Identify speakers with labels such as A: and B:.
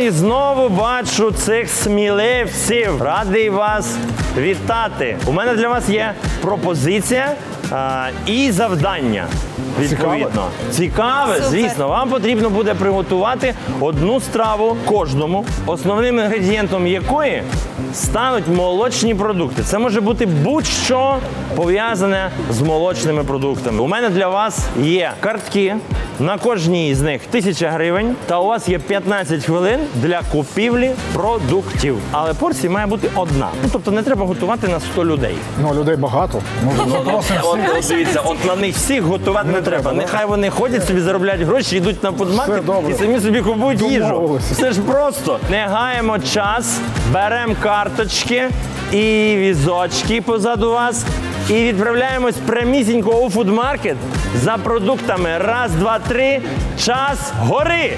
A: І знову бачу цих сміливців. Радий вас вітати. У мене для вас є пропозиція а, і завдання. Відповідно, цікаве,
B: Супер.
A: звісно. Вам потрібно буде приготувати одну страву кожному, основним інгредієнтом якої стануть молочні продукти. Це може бути будь-що пов'язане з молочними продуктами. У мене для вас є картки. На кожній з них 1000 гривень, та у вас є 15 хвилин для купівлі продуктів. Але порція має бути одна. Ну тобто не треба готувати на 100 людей.
C: Ну, людей багато. Ну, запросимо
A: От, от дивіться, от на них всіх готувати не, треба.
C: треба.
A: Нехай вони ходять собі, заробляють гроші, йдуть на
C: добре.
A: і самі собі купують їжу. Все ж просто. Не гаємо час, беремо карточки і візочки позаду вас. І відправляємось прямісінько у фудмаркет за продуктами. Раз, два, три. Час гори!